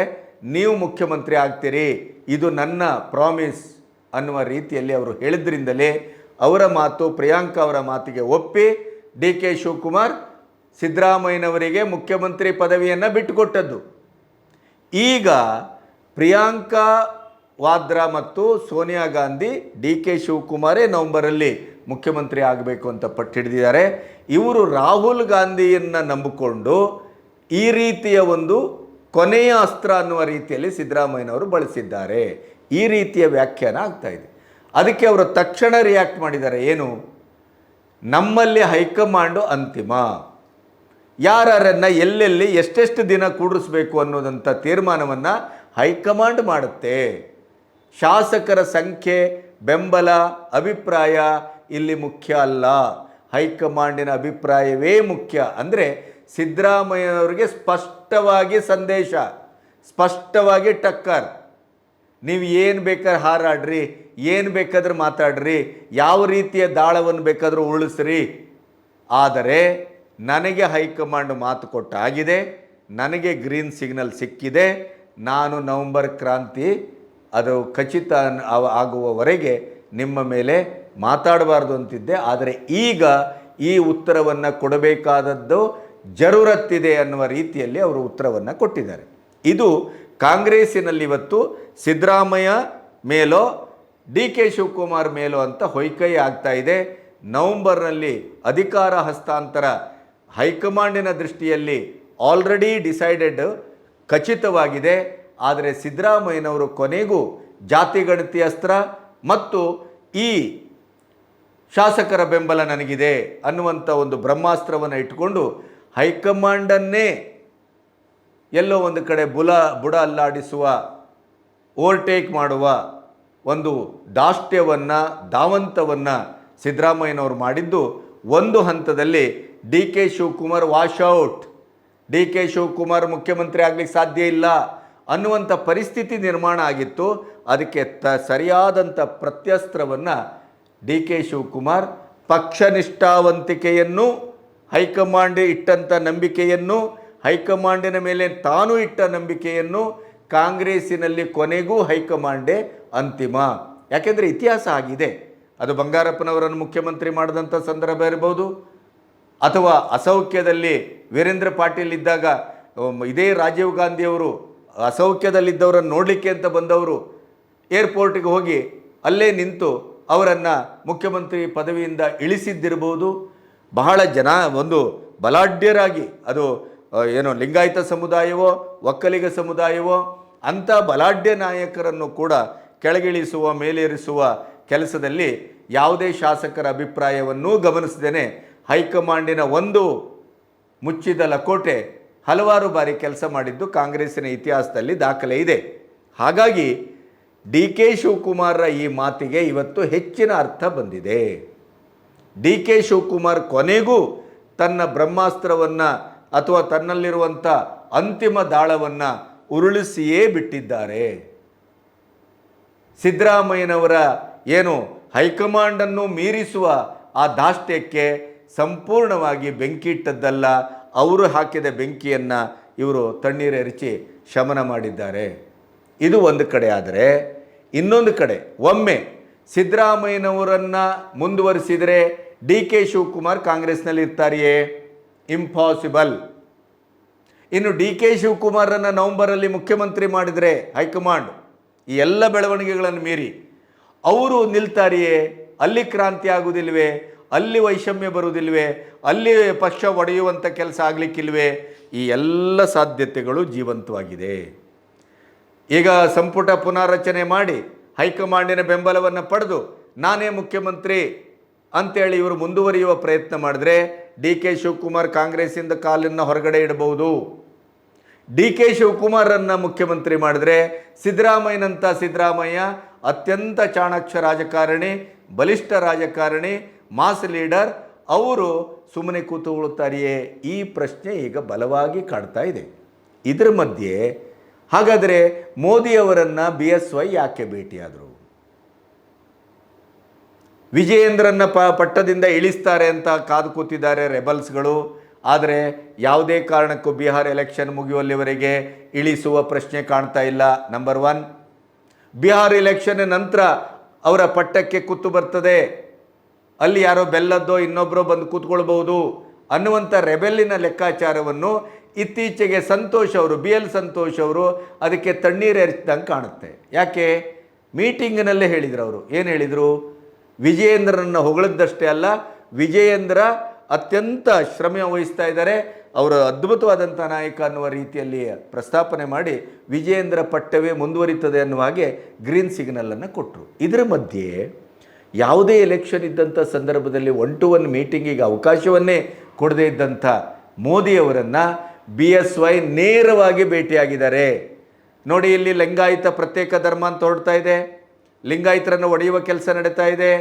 ನೀವು ಮುಖ್ಯಮಂತ್ರಿ ಆಗ್ತೀರಿ. ಇದು ನನ್ನ ಪ್ರಾಮಿಸ್ ಅನ್ನುವ ರೀತಿಯಲ್ಲಿ ಅವರು ಹೇಳಿದ್ರಿಂದಲೇ ಅವರ ಮಾತು, ಪ್ರಿಯಾಂಕಾ ಅವರ ಮಾತಿಗೆ ಒಪ್ಪಿ ಡಿ ಕೆ ಶಿವಕುಮಾರ್ ಸಿದ್ದರಾಮಯ್ಯನವರಿಗೆ ಮುಖ್ಯಮಂತ್ರಿ ಪದವಿಯನ್ನು ಬಿಟ್ಟುಕೊಟ್ಟದ್ದು. ಈಗ ಪ್ರಿಯಾಂಕಾ ವಾದ್ರಾ ಮತ್ತು ಸೋನಿಯಾ ಗಾಂಧಿ ಡಿ ಕೆ ಶಿವಕುಮಾರೇ ನವೆಂಬರಲ್ಲಿ ಮುಖ್ಯಮಂತ್ರಿ ಆಗಬೇಕು ಅಂತ ಪಟ್ಟಿಡಿದಿದ್ದಾರೆ ಇವರು ರಾಹುಲ್ ಗಾಂಧಿಯನ್ನು ನಂಬಿಕೊಂಡು ಈ ರೀತಿಯ ಒಂದು ಕೊನೆಯ ಅಸ್ತ್ರ ಅನ್ನುವ ರೀತಿಯಲ್ಲಿ ಸಿದ್ದರಾಮಯ್ಯನವರು ಬಳಸಿದ್ದಾರೆ. ಈ ರೀತಿಯ ವ್ಯಾಖ್ಯಾನ ಆಗ್ತಾ ಇದೆ. ಅದಕ್ಕೆ ಅವರು ತಕ್ಷಣ ರಿಯಾಕ್ಟ್ ಮಾಡಿದ್ದಾರೆ. ಏನು? ನಮ್ಮಲ್ಲಿ ಹೈಕಮಾಂಡು ಅಂತಿಮ. ಯಾರನ್ನ ಎಲ್ಲೆಲ್ಲಿ ಎಷ್ಟೆಷ್ಟು ದಿನ ಕೂಡಿಸ್ಬೇಕು ಅನ್ನೋದಂಥ ತೀರ್ಮಾನವನ್ನು ಹೈಕಮಾಂಡ್ ಮಾಡುತ್ತೆ. ಶಾಸಕರ ಸಂಖ್ಯೆ, ಬೆಂಬಲ, ಅಭಿಪ್ರಾಯ ಇಲ್ಲಿ ಮುಖ್ಯ ಅಲ್ಲ. ಹೈಕಮಾಂಡಿನ ಅಭಿಪ್ರಾಯವೇ ಮುಖ್ಯ. ಅಂದರೆ ಸಿದ್ದರಾಮಯ್ಯನವರಿಗೆ ಸ್ಪಷ್ಟವಾಗಿ ಸಂದೇಶ, ಸ್ಪಷ್ಟವಾಗಿ ಟಕ್ಕರ್. ನೀವು ಏನು ಬೇಕಾದ್ರೆ ಹಾರಾಡ್ರಿ, ಏನು ಬೇಕಾದ್ರೆ ಮಾತಾಡ್ರಿ, ಯಾವ ರೀತಿಯ ದಾಳವನ್ನು ಬೇಕಾದರೂ ಉಳಿಸ್ರಿ ಆದರೆ ನನಗೆ ಹೈಕಮಾಂಡ್ ಮಾತು ಕೊಟ್ಟಾಗಿದೆ, ನನಗೆ ಗ್ರೀನ್ ಸಿಗ್ನಲ್ ಸಿಕ್ಕಿದೆ, ನಾನು ನವಂಬರ್ ಕ್ರಾಂತಿ, ಅದು ಖಚಿತ ಆಗುವವರೆಗೆ ನಿಮ್ಮ ಮೇಲೆ ಮಾತಾಡಬಾರ್ದು ಅಂತಿದ್ದೆ. ಆದರೆ ಈಗ ಈ ಉತ್ತರವನ್ನು ಕೊಡಬೇಕಾದದ್ದು ಜರೂರತ್ತಿದೆ ಅನ್ನುವ ರೀತಿಯಲ್ಲಿ ಅವರು ಉತ್ತರವನ್ನು ಕೊಟ್ಟಿದ್ದಾರೆ. ಇದು ಕಾಂಗ್ರೆಸ್ಸಿನಲ್ಲಿ ಇವತ್ತು ಸಿದ್ದರಾಮಯ್ಯ ಮೇಲೋ, ಡಿ ಕೆ ಶಿವಕುಮಾರ್ ಮೇಲೋ ಅಂತ ಹೊಯ್ಕೈ ಆಗ್ತಾ ಇದೆ. ನವಂಬರ್ನಲ್ಲಿ ಅಧಿಕಾರ ಹಸ್ತಾಂತರ ಹೈಕಮಾಂಡಿನ ದೃಷ್ಟಿಯಲ್ಲಿ ಆಲ್ರೆಡಿ ಡಿಸೈಡೆಡ್ ಖಚಿತವಾಗಿದೆ. ಆದರೆ ಸಿದ್ದರಾಮಯ್ಯನವರು ಕೊನೆಗೂ ಜಾತಿ ಗಣತಿ ಅಸ್ತ್ರ ಮತ್ತು ಈ ಶಾಸಕರ ಬೆಂಬಲ ನನಗಿದೆ ಅನ್ನುವಂಥ ಒಂದು ಬ್ರಹ್ಮಾಸ್ತ್ರವನ್ನು ಇಟ್ಕೊಂಡು ಹೈಕಮಾಂಡನ್ನೇ ಎಲ್ಲೋ ಒಂದು ಕಡೆ ಬುಲ ಬುಡ ಅಲ್ಲಾಡಿಸುವ ಓವರ್ಟೇಕ್ ಮಾಡುವ ಒಂದು ದಾಷ್ಟ್ಯವನ್ನು, ಧಾವಂತವನ್ನು ಸಿದ್ದರಾಮಯ್ಯನವರು ಮಾಡಿದ್ದು ಒಂದು ಹಂತದಲ್ಲಿ D K Shivakumar out. D K Shivakumar ಮುಖ್ಯಮಂತ್ರಿ ಆಗಲಿಕ್ಕೆ ಸಾಧ್ಯ ಇಲ್ಲ ಅನ್ನುವಂಥ ಪರಿಸ್ಥಿತಿ ನಿರ್ಮಾಣ ಆಗಿತ್ತು. ಅದಕ್ಕೆ ತ ಸರಿಯಾದಂಥ ಪ್ರತ್ಯಸ್ತ್ರವನ್ನು ಡಿ ಕೆ ಶಿವಕುಮಾರ್ ಪಕ್ಷ ನಿಷ್ಠಾವಂತಿಕೆಯನ್ನು ಹೈಕಮಾಂಡ್ ಇಟ್ಟಂಥ ನಂಬಿಕೆಯನ್ನು, ಹೈಕಮಾಂಡಿನ ಮೇಲೆ ತಾನು ಇಟ್ಟ ನಂಬಿಕೆಯನ್ನು ಕಾಂಗ್ರೆಸ್ಸಿನಲ್ಲಿ ಕೊನೆಗೂ ಹೈಕಮಾಂಡೇ ಅಂತಿಮ. ಯಾಕೆಂದರೆ ಇತಿಹಾಸ ಆಗಿದೆ. ಅದು ಬಂಗಾರಪ್ಪನವರನ್ನು ಮುಖ್ಯಮಂತ್ರಿ ಮಾಡಿದಂಥ ಸಂದರ್ಭ ಇರ್ಬೋದು. ಅಥವಾ ಅಸೌಖ್ಯದಲ್ಲಿ ವೀರೇಂದ್ರ ಪಾಟೀಲ್ ಇದ್ದಾಗ ಇದೇ ರಾಜೀವ್ ಗಾಂಧಿಯವರು ಅಸೌಖ್ಯದಲ್ಲಿದ್ದವರನ್ನು ನೋಡಲಿಕ್ಕೆ ಅಂತ ಬಂದವರು, ಏರ್ಪೋರ್ಟಿಗೆ ಹೋಗಿ ಅಲ್ಲೇ ನಿಂತು ಅವರನ್ನು ಮುಖ್ಯಮಂತ್ರಿ ಪದವಿಯಿಂದ ಇಳಿಸಿದ್ದಿರ್ಬೋದು. ಬಹಳ ಜನ ಒಂದು ಬಲಾಢ್ಯರಾಗಿ, ಅದು ಏನು ಲಿಂಗಾಯತ ಸಮುದಾಯವೋ, ಒಕ್ಕಲಿಗ ಸಮುದಾಯವೋ, ಅಂಥ ಬಲಾಢ್ಯ ನಾಯಕರನ್ನು ಕೂಡ ಕೆಳಗಿಳಿಸುವ, ಮೇಲೇರಿಸುವ ಕೆಲಸದಲ್ಲಿ ಯಾವುದೇ ಶಾಸಕರ ಅಭಿಪ್ರಾಯವನ್ನೂ ಗಮನಿಸದೇನೆ. ಹೈಕಮಾಂಡಿನ ಒಂದು ಮುಚ್ಚಿದ ಲಕೋಟೆ ಹಲವಾರು ಬಾರಿ ಕೆಲಸ ಮಾಡಿದ್ದು ಕಾಂಗ್ರೆಸ್ಸಿನ ಇತಿಹಾಸದಲ್ಲಿ ದಾಖಲೆ ಇದೆ. ಹಾಗಾಗಿ ಡಿ ಕೆ ಶಿವಕುಮಾರ್ರ ಈ ಮಾತಿಗೆ ಇವತ್ತು ಹೆಚ್ಚಿನ ಅರ್ಥ ಬಂದಿದೆ. ಡಿ ಕೆ ಶಿವಕುಮಾರ್ ಕೊನೆಗೂ ತನ್ನ ಬ್ರಹ್ಮಾಸ್ತ್ರವನ್ನು ಅಥವಾ ತನ್ನಲ್ಲಿರುವಂಥ ಅಂತಿಮ ದಾಳವನ್ನು ಉರುಳಿಸಿಯೇ ಬಿಟ್ಟಿದ್ದಾರೆ. ಸಿದ್ದರಾಮಯ್ಯನವರ ಏನು ಹೈಕಮಾಂಡನ್ನು ಮೀರಿಸುವ ಆ ದಾಷ್ಟ್ಯಕ್ಕೆ ಸಂಪೂರ್ಣವಾಗಿ ಬೆಂಕಿ ಇಟ್ಟದ್ದಲ್ಲ ಅವರು ಹಾಕಿದ ಬೆಂಕಿಯನ್ನು ಇವರು ತಣ್ಣೀರೆರಿಚಿ ಶಮನ ಮಾಡಿದ್ದಾರೆ. ಇದು ಒಂದು ಕಡೆ ಆದರೆ, ಇನ್ನೊಂದು ಕಡೆ ಒಮ್ಮೆ ಸಿದ್ದರಾಮಯ್ಯನವರನ್ನು ಮುಂದುವರಿಸಿದರೆ ಡಿ ಕೆ ಶಿವಕುಮಾರ್ ಕಾಂಗ್ರೆಸ್ನಲ್ಲಿ ಇರ್ತಾರೆಯೇ? ಇಂಪಾಸಿಬಲ್ ಇನ್ನು ಡಿ ಕೆ ಶಿವಕುಮಾರನ್ನು ನವೆಂಬರಲ್ಲಿ ಮುಖ್ಯಮಂತ್ರಿ ಮಾಡಿದರೆ ಹೈಕಮಾಂಡ್, ಈ ಎಲ್ಲ ಬೆಳವಣಿಗೆಗಳನ್ನು ಮೀರಿ, ಅವರು ನಿಲ್ತಾರೆಯೇ? ಅಲ್ಲಿ ಕ್ರಾಂತಿ ಆಗುವುದಿಲ್ವೇ? ಅಲ್ಲಿ ವೈಷಮ್ಯ ಬರುವುದಿಲ್ವೇ? ಅಲ್ಲಿ ಪಕ್ಷ ಒಡೆಯುವಂಥ ಕೆಲಸ ಆಗಲಿಕ್ಕಿಲ್ವೇ? ಈ ಎಲ್ಲ ಸಾಧ್ಯತೆಗಳು ಜೀವಂತವಾಗಿದೆ. ಈಗ ಸಂಪುಟ ಪುನಾರಚನೆ ಮಾಡಿ ಹೈಕಮಾಂಡಿನ ಬೆಂಬಲವನ್ನು ಪಡೆದು ನಾನೇ ಮುಖ್ಯಮಂತ್ರಿ ಅಂತೇಳಿ ಇವರು ಮುಂದುವರಿಯುವ ಪ್ರಯತ್ನ ಮಾಡಿದ್ರೆ ಡಿ ಕೆ ಶಿವಕುಮಾರ್ ಕಾಂಗ್ರೆಸ್ಸಿಂದ ಕಾಲನ್ನು ಹೊರಗಡೆ ಇಡಬಹುದು. ಡಿ ಕೆ ಶಿವಕುಮಾರನ್ನು ಮುಖ್ಯಮಂತ್ರಿ ಮಾಡಿದ್ರೆ ಸಿದ್ದರಾಮಯ್ಯನಂಥ ಸಿದ್ದರಾಮಯ್ಯ ಅತ್ಯಂತ ಚಾಣಾಕ್ಷ ರಾಜಕಾರಣಿ, ಬಲಿಷ್ಠ ರಾಜಕಾರಣಿ, ಮಾಸ್ ಲೀಡರ್. ಅವರು ಸುಮ್ಮನೆ ಕೂತುಕೊಳ್ಳುತ್ತಾರೆಯೇ ಈ ಪ್ರಶ್ನೆ ಈಗ ಬಲವಾಗಿ ಕಾಡ್ತಾ ಇದೆ. ಇದರ ಮಧ್ಯೆ ಹಾಗಾದರೆ ಮೋದಿಯವರನ್ನು ಬಿ ಎಸ್ ವೈ ಯಾಕೆ ಭೇಟಿಯಾದರು? ವಿಜಯೇಂದ್ರನ್ನ ಪ ಪಟ್ಟದಿಂದ ಇಳಿಸ್ತಾರೆ ಅಂತ ಕಾದು ಕೂತಿದ್ದಾರೆ ರೆಬಲ್ಸ್ಗಳು. ಆದರೆ ಯಾವುದೇ ಕಾರಣಕ್ಕೂ ಬಿಹಾರ್ ಎಲೆಕ್ಷನ್ ಮುಗಿಯುವಲ್ಲಿವರೆಗೆ ಇಳಿಸುವ ಪ್ರಶ್ನೆ ಕಾಣ್ತಾ ಇಲ್ಲ. ನಂಬರ್ ಒನ್ ಬಿಹಾರ್ ಎಲೆಕ್ಷನ್ ನಂತರ ಅವರ ಪಟ್ಟಕ್ಕೆ ಕುತ್ತು ಬರ್ತದೆ. ಅಲ್ಲಿ ಯಾರೋ ಬೆಲ್ಲದ್ದೋ ಇನ್ನೊಬ್ಬರೋ ಬಂದು ಕೂತ್ಕೊಳ್ಬಹುದು ಅನ್ನುವಂಥ ರೆಬೆಲ್ಲಿನ ಲೆಕ್ಕಾಚಾರವನ್ನು ಇತ್ತೀಚೆಗೆ ಸಂತೋಷ್ ಅವರು, ಬಿ ಎಲ್ ಸಂತೋಷ್ ಅವರು ಅದಕ್ಕೆ ತಣ್ಣೀರು ಎರಚಿದಂಗೆ ಕಾಣುತ್ತೆ. ಯಾಕೆ? ಮೀಟಿಂಗ್ನಲ್ಲೇ ಹೇಳಿದರು ಅವರು. ಏನು ಹೇಳಿದರು? ವಿಜಯೇಂದ್ರನನ್ನು ಹೊಗಳಿದ್ದಷ್ಟೇ ಅಲ್ಲ, ವಿಜಯೇಂದ್ರ ಅತ್ಯಂತ ಶ್ರಮ ವಹಿಸ್ತಾ ಇದ್ದಾರೆ. ಅವರು ಅದ್ಭುತವಾದಂಥ ನಾಯಕ ಅನ್ನುವ ರೀತಿಯಲ್ಲಿ ಪ್ರಸ್ತಾಪನೆ ಮಾಡಿ ವಿಜಯೇಂದ್ರ ಪಟ್ಟವೇ ಮುಂದುವರಿತದೆ ಅನ್ನುವ ಹಾಗೆ ಗ್ರೀನ್ ಸಿಗ್ನಲನ್ನು ಕೊಟ್ಟರು ಇದರ ಮಧ್ಯೆ ಯಾವುದೇ ಎಲೆಕ್ಷನ್ ಇದ್ದಂಥ ಸಂದರ್ಭದಲ್ಲಿ ಒನ್ ಟು ಒನ್ ಮೀಟಿಂಗಿಗೆ ಅವಕಾಶವನ್ನೇ ಕೊಡದೇ ಇದ್ದಂಥ ಮೋದಿಯವರನ್ನು ಬಿ ಎಸ್ ವೈ ನೇರವಾಗಿ ಭೇಟಿಯಾಗಿದ್ದಾರೆ. ನೋಡಿ, ಇಲ್ಲಿ ಲಿಂಗಾಯಿತ ಪ್ರತ್ಯೇಕ ಧರ್ಮ ಅಂತ ಹೊರಡ್ತಾ ಇದೆ. ಲಿಂಗಾಯತರನ್ನು ಒಡೆಯುವ ಕೆಲಸ ನಡೀತಾ ಇದೆ.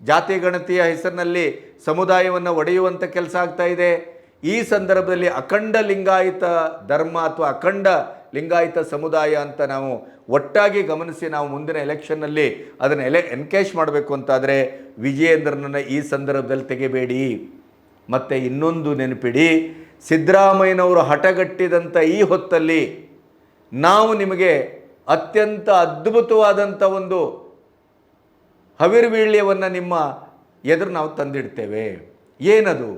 ಜಾತಿ ಗಣತಿಯ ಹೆಸರಿನಲ್ಲಿ ಸಮುದಾಯವನ್ನು ಒಡೆಯುವಂಥ ಕೆಲಸ ಆಗ್ತಾ ಇದೆ. ಈ ಸಂದರ್ಭದಲ್ಲಿ ಅಖಂಡ ಲಿಂಗಾಯತ ಧರ್ಮ ಅಥವಾ ಅಖಂಡ ಲಿಂಗಾಯತ ಸಮುದಾಯ ಅಂತ ನಾವು ಒಟ್ಟಾಗಿ ಗಮನಿಸಿ ನಾವು ಮುಂದಿನ ಎಲೆಕ್ಷನ್ನಲ್ಲಿ ಅದನ್ನು ಎಲೆ, ಎನ್ಕೇಜ್ ಮಾಡಬೇಕು ಅಂತಾದರೆ ವಿಜಯೇಂದ್ರನನ್ನು ಈ ಸಂದರ್ಭದಲ್ಲಿ ತೆಗೆಬೇಡಿ. ಮತ್ತು ಇನ್ನೊಂದು ನೆನಪಿಡಿ, ಸಿದ್ದರಾಮಯ್ಯನವರು ಹಠಗಟ್ಟಿದಂಥ ಈ ಹೊತ್ತಲ್ಲಿ ನಾವು ನಿಮಗೆ ಅತ್ಯಂತ ಅದ್ಭುತವಾದಂಥ ಒಂದು ಹವಿರ್ವೀಳ್ಯವನ್ನು ನಿಮ್ಮ ಎದುರು ನಾವು ತಂದಿಡ್ತೇವೆ. ಏನದು?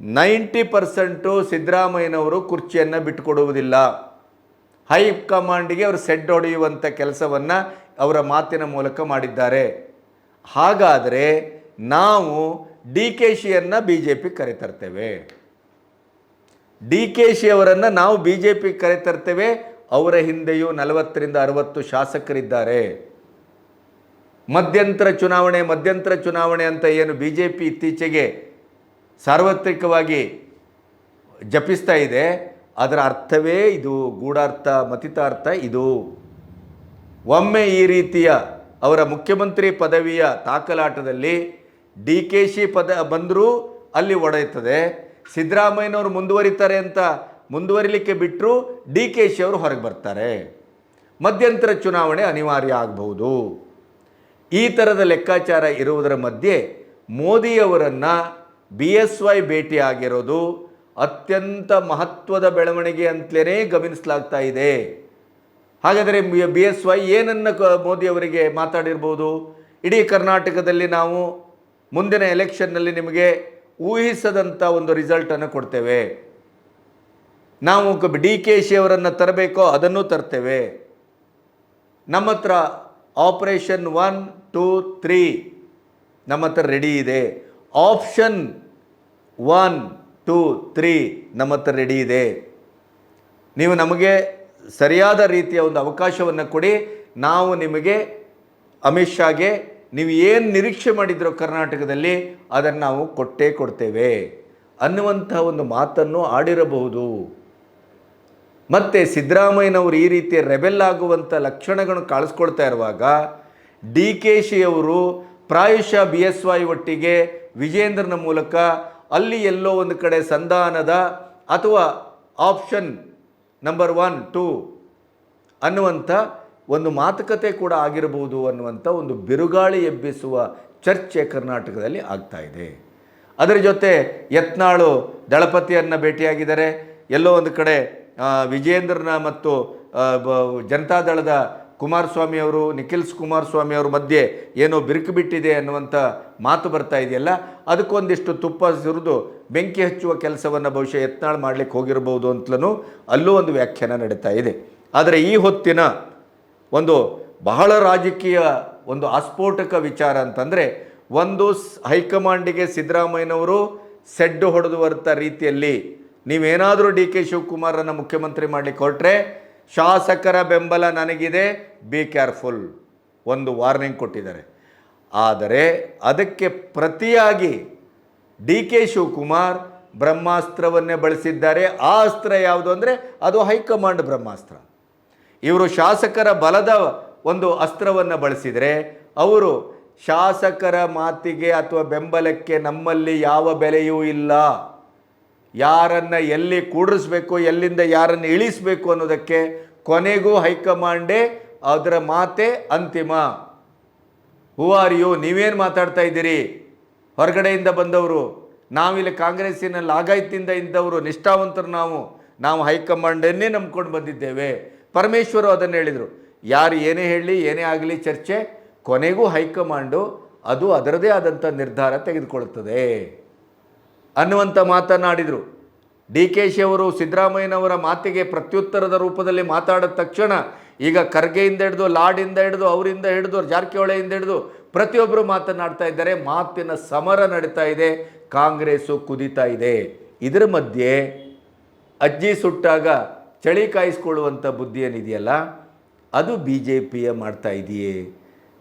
ನೈಂಟಿ ಪರ್ಸೆಂಟು ಸಿದ್ದರಾಮಯ್ಯನವರು ಕುರ್ಚಿಯನ್ನು ಬಿಟ್ಟುಕೊಡುವುದಿಲ್ಲ. ಹೈ ಕಮಾಂಡಿಗೆ ಅವರು ಸೆಡ್ ಹೊಡೆಯುವಂಥ ಕೆಲಸವನ್ನು ಅವರ ಮಾತಿನ ಮೂಲಕ ಮಾಡಿದ್ದಾರೆ. ಹಾಗಾದರೆ ನಾವು ಡಿ ಕೆ ಶಿಯನ್ನು ಬಿ ಜೆ ಪಿ ಕರೆತರ್ತೇವೆ. ಡಿ ಕೆ ಶಿ ಅವರನ್ನು ನಾವು ಬಿ ಜೆ ಪಿ ಕರೆತರ್ತೇವೆ ಅವರ ಹಿಂದೆಯೂ ನಲವತ್ತರಿಂದ ಅರವತ್ತು ಶಾಸಕರಿದ್ದಾರೆ. ಮಧ್ಯಂತರ ಚುನಾವಣೆ ಮಧ್ಯಂತರ ಚುನಾವಣೆ ಅಂತ ಏನು ಬಿ ಜೆ ಪಿ ಇತ್ತೀಚೆಗೆ ಸಾರ್ವತ್ರಿಕವಾಗಿ ಜಪಿಸ್ತಾ ಇದೆ. ಅದರ ಅರ್ಥವೇ ಇದು ಗೂಢಾರ್ಥ, ಮತಿತಾರ್ಥ ಇದು. ಒಮ್ಮೆ ಈ ರೀತಿಯ ಅವರ ಮುಖ್ಯಮಂತ್ರಿ ಪದವಿಯ ತಾಕಲಾಟದಲ್ಲಿ ಡಿ ಕೆ ಶಿ ಪದ ಬಂದರೂ ಅಲ್ಲಿ ಒಡೆಯುತ್ತದೆ. ಸಿದ್ದರಾಮಯ್ಯನವರು ಮುಂದುವರಿತಾರೆ ಅಂತ ಮುಂದುವರಿಲಿಕ್ಕೆ ಬಿಟ್ಟರು ಡಿ ಕೆ ಶಿ ಅವರು ಹೊರಗೆ ಬರ್ತಾರೆ. ಮಧ್ಯಂತರ ಚುನಾವಣೆ ಅನಿವಾರ್ಯ ಆಗಬಹುದು. ಈ ಥರದ ಲೆಕ್ಕಾಚಾರ ಇರುವುದರ ಮಧ್ಯೆ ಮೋದಿಯವರನ್ನು ಬಿ ಎಸ್ ವೈ ಭೇಟಿಯಾಗಿರೋದು ಅತ್ಯಂತ ಮಹತ್ವದ ಬೆಳವಣಿಗೆ ಅಂತಲೇ ಗಮನಿಸಲಾಗ್ತಾ ಇದೆ. ಹಾಗಾದರೆ ಬಿ ಎಸ್ ವೈ ಏನನ್ನು ಕ- ಮೋದಿ ಅವರಿಗೆ ಮಾತಾಡಿರ್ಬೋದು? ಇಡೀ ಕರ್ನಾಟಕದಲ್ಲಿ ನಾವು ಮುಂದಿನ ಎಲೆಕ್ಷನ್ನಲ್ಲಿ ನಿಮಗೆ ಊಹಿಸದಂಥ ಒಂದು ರಿಸಲ್ಟನ್ನು ಕೊಡ್ತೇವೆ. ನಾವು ಡಿ ಕೆ ಶಿ ಅವರನ್ನು ತರಬೇಕೋ ಅದನ್ನು ತರ್ತೇವೆ. ನಮ್ಮ ಹತ್ರ ಆಪರೇಷನ್ ಒನ್, ಟೂ, ತ್ರೀ ನಮ್ಮ ಹತ್ರ ರೆಡಿ ಇದೆ. ಆಪ್ಷನ್ ಒನ್, ಟೂ, ತ್ರೀ ನಮ್ಮ ಹತ್ರ ರೆಡಿ ಇದೆ. ನೀವು ನಮಗೆ ಸರಿಯಾದ ರೀತಿಯ ಒಂದು ಅವಕಾಶವನ್ನು ಕೊಡಿ. ನಾವು ನಿಮಗೆ ಅಮಿತ್ ಶಾಗೆ ನೀವು ಏನು ನಿರೀಕ್ಷೆ ಮಾಡಿದ್ರೋ ಕರ್ನಾಟಕದಲ್ಲಿ ಅದನ್ನು ನಾವು ಕೊಟ್ಟೇ ಕೊಡ್ತೇವೆ ಅನ್ನುವಂಥ ಒಂದು ಮಾತನ್ನು ಆಡಿರಬಹುದು. ಮತ್ತು ಸಿದ್ದರಾಮಯ್ಯನವರು ಈ ರೀತಿಯ ರೆಬೆಲ್ ಆಗುವಂಥ ಲಕ್ಷಣಗಳನ್ನು ಕಾಣಿಸ್ಕೊಳ್ತಾ ಇರುವಾಗ ಡಿ ಕೆ ಶಿಯವರು ಪ್ರಾಯಶಃ ಬಿ ಎಸ್ ವೈ ಒಟ್ಟಿಗೆ ವಿಜೇಂದ್ರನ ಮೂಲಕ ಅಲ್ಲಿ ಎಲ್ಲೋ ಒಂದು ಕಡೆ ಸಂಧಾನದ ಅಥವಾ ಆಪ್ಷನ್ ನಂಬರ್ ಒನ್, ಟೂ ಅನ್ನುವಂಥ ಒಂದು ಮಾತುಕತೆ ಕೂಡ ಆಗಿರಬಹುದು ಅನ್ನುವಂಥ ಒಂದು ಬಿರುಗಾಳಿ ಎಬ್ಬಿಸುವ ಚರ್ಚೆ ಕರ್ನಾಟಕದಲ್ಲಿ ಆಗ್ತಾ ಇದೆ. ಅದರ ಜೊತೆ ಯತ್ನಾಳು ದಳಪತಿಯನ್ನು ಭೇಟಿಯಾಗಿದ್ದಾರೆ. ಎಲ್ಲೋ ಒಂದು ಕಡೆ ಆ, ವಿಜೇಂದ್ರನ ಮತ್ತು ಜನತಾದಳದ ಕುಮಾರಸ್ವಾಮಿ ಅವರು ನಿಖಿಲ್ಸ್ ಕುಮಾರಸ್ವಾಮಿ ಅವ್ರ ಮಧ್ಯೆ ಏನೋ ಬಿರುಕು ಬಿಟ್ಟಿದೆ ಅನ್ನುವಂಥ ಮಾತು ಬರ್ತಾ ಇದೆಯಲ್ಲ ಅದಕ್ಕೊಂದಿಷ್ಟು ತುಪ್ಪ ಸುರಿದು ಬೆಂಕಿ ಹಚ್ಚುವ ಕೆಲಸವನ್ನು ಬಹುಶಃ ಯತ್ನಾಳ್ ಮಾಡಲಿಕ್ಕೆ ಹೋಗಿರಬಹುದು ಅಂತಲೂ ಅಲ್ಲೂ ಒಂದು ವ್ಯಾಖ್ಯಾನ ನಡೀತಾ ಇದೆ. ಆದರೆ ಈ ಹೊತ್ತಿನ ಒಂದು ಬಹಳ ರಾಜಕೀಯ ಒಂದು ಆಸ್ಫೋಟಕ ವಿಚಾರ ಅಂತಂದರೆ ಒಂದು ಹೈಕಮಾಂಡಿಗೆ ಸಿದ್ದರಾಮಯ್ಯನವರು ಸೆಡ್ಡು ಹೊಡೆದು ಬರ್ತಾ ರೀತಿಯಲ್ಲಿ ನೀವೇನಾದರೂ ಡಿ ಕೆ ಶಿವಕುಮಾರನ್ನು ಮುಖ್ಯಮಂತ್ರಿ ಮಾಡಲಿಕ್ಕೆ ಹೊರಟ್ರೆ ಶಾಸಕರ ಬೆಂಬಲ ನನಗಿದೆ. ಬಿ ಕೇರ್ಫುಲ್ ಒಂದು ವಾರ್ನಿಂಗ್ ಕೊಟ್ಟಿದ್ದಾರೆ. ಆದರೆ ಅದಕ್ಕೆ ಪ್ರತಿಯಾಗಿ ಡಿ ಕೆ ಶಿವಕುಮಾರ್ ಬ್ರಹ್ಮಾಸ್ತ್ರವನ್ನೇ ಬಳಸಿದ್ದಾರೆ. ಆ ಅಸ್ತ್ರ ಯಾವುದು ಅಂದರೆ ಅದು ಹೈಕಮಾಂಡ್ ಬ್ರಹ್ಮಾಸ್ತ್ರ. ಇವರು ಶಾಸಕರ ಬಲದ ಒಂದು ಅಸ್ತ್ರವನ್ನು ಬಳಸಿದರೆ ಅವರು ಶಾಸಕರ ಮಾತಿಗೆ ಅಥವಾ ಬೆಂಬಲಕ್ಕೆ ನಮ್ಮಲ್ಲಿ ಯಾವ ಬೆಲೆಯೂ ಇಲ್ಲ. ಯಾರನ್ನು ಎಲ್ಲಿ ಕೂಡಿಸ್ಬೇಕು, ಎಲ್ಲಿಂದ ಯಾರನ್ನು ಇಳಿಸಬೇಕು ಅನ್ನೋದಕ್ಕೆ ಕೊನೆಗೂ ಹೈಕಮಾಂಡೇ ಅದರ ಮಾತೆ ಅಂತಿಮ. ಹೂ ಆರ್ ಯು ನೀವೇನು ಮಾತಾಡ್ತಾ ಇದ್ದೀರಿ? ಹೊರಗಡೆಯಿಂದ ಬಂದವರು, ನಾವಿಲ್ಲಿ ಕಾಂಗ್ರೆಸ್ಸಿನ ಲಾಗಾಯತಿಂದ ಇದ್ದವರು, ನಿಷ್ಠಾವಂತರು ನಾವು. ನಾವು ಹೈಕಮಾಂಡನ್ನೇ ನಂಬ್ಕೊಂಡು ಬಂದಿದ್ದೇವೆ. ಪರಮೇಶ್ವರು ಅದನ್ನು ಹೇಳಿದರು. ಯಾರು ಏನೇ ಹೇಳಲಿ ಏನೇ ಆಗಲಿ ಚರ್ಚೆ, ಕೊನೆಗೂ ಹೈಕಮಾಂಡು ಅದು ಅದರದೇ ಆದಂಥ ನಿರ್ಧಾರ ತೆಗೆದುಕೊಳ್ಳುತ್ತದೆ. ಅನ್ನುವಂಥ ಮಾತನಾಡಿದರು. ಡಿ ಕೆ ಶಿ ಅವರು ಸಿದ್ದರಾಮಯ್ಯನವರ ಮಾತಿಗೆ ಪ್ರತ್ಯುತ್ತರದ ರೂಪದಲ್ಲಿ ಮಾತಾಡಿದ ತಕ್ಷಣ ಈಗ ಖರ್ಗೆಯಿಂದ ಹಿಡಿದು, ಲಾಡಿಂದ ಹಿಡಿದು, ಅವರಿಂದ ಹಿಡಿದು, ಜಾರಕಿಹೊಳೆಯಿಂದ ಹಿಡಿದು ಪ್ರತಿಯೊಬ್ಬರು ಮಾತನಾಡ್ತಾ ಇದ್ದಾರೆ. ಮಾತಿನ ಸಮರ ನಡೀತಾ ಇದೆ. ಕಾಂಗ್ರೆಸ್ಸು ಕುದೀತಾ ಇದೆ. ಇದರ ಮಧ್ಯೆ ಅಜ್ಜಿ ಸುಟ್ಟಾಗ ಚಳಿ ಕಾಯಿಸ್ಕೊಳ್ಳುವಂಥ ಬುದ್ಧಿ ಏನಿದೆಯಲ್ಲ, ಅದು ಬಿ ಜೆ ಪಿಯ ಮಾಡ್ತಾ ಇದೆಯೇ?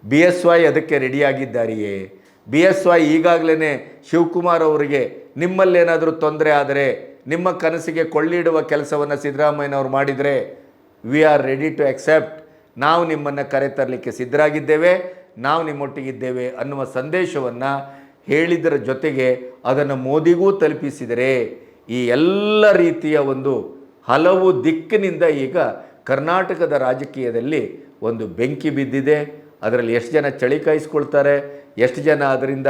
ಬಿ ಎಸ್ ವೈ ಅದಕ್ಕೆ ರೆಡಿಯಾಗಿದ್ದಾರೆಯೇ? ಬಿ ಎಸ್ ವೈ ಈಗಾಗಲೇ ಶಿವಕುಮಾರ್ ಅವರಿಗೆ ನಿಮ್ಮಲ್ಲೇನಾದರೂ ತೊಂದರೆ ಆದರೆ ನಿಮ್ಮ ಕನಸಿಗೆ ಕೊಳ್ಳಿಡುವ ಕೆಲಸವನ್ನು ಸಿದ್ದರಾಮಯ್ಯನವರು ಮಾಡಿದರೆ we are ready to accept ನಾವು ನಿಮ್ಮನ್ನು ಕರೆತರಲಿಕ್ಕೆ ಸಿದ್ಧರಾಗಿದ್ದೇವೆ, ನಾವು ನಿಮ್ಮೊಟ್ಟಿಗಿದ್ದೇವೆ ಅನ್ನುವ ಸಂದೇಶವನ್ನು ಹೇಳಿದರ ಜೊತೆಗೆ ಅದನ್ನು ಮೋದಿಗೂ ತಲುಪಿಸಿದರೆ ಈ ಎಲ್ಲ ರೀತಿಯ ಒಂದು ಹಲವು ದಿಕ್ಕಿನಿಂದ ಈಗ ಕರ್ನಾಟಕದ ರಾಜಕೀಯದಲ್ಲಿ ಒಂದು ಬೆಂಕಿ ಬಿದ್ದಿದೆ. ಅದರಲ್ಲಿ ಎಷ್ಟು ಜನ ಚಳಿ ಕಾಯಿಸ್ಕೊಳ್ತಾರೆ ಎಷ್ಟು ಜನ ಅದರಿಂದ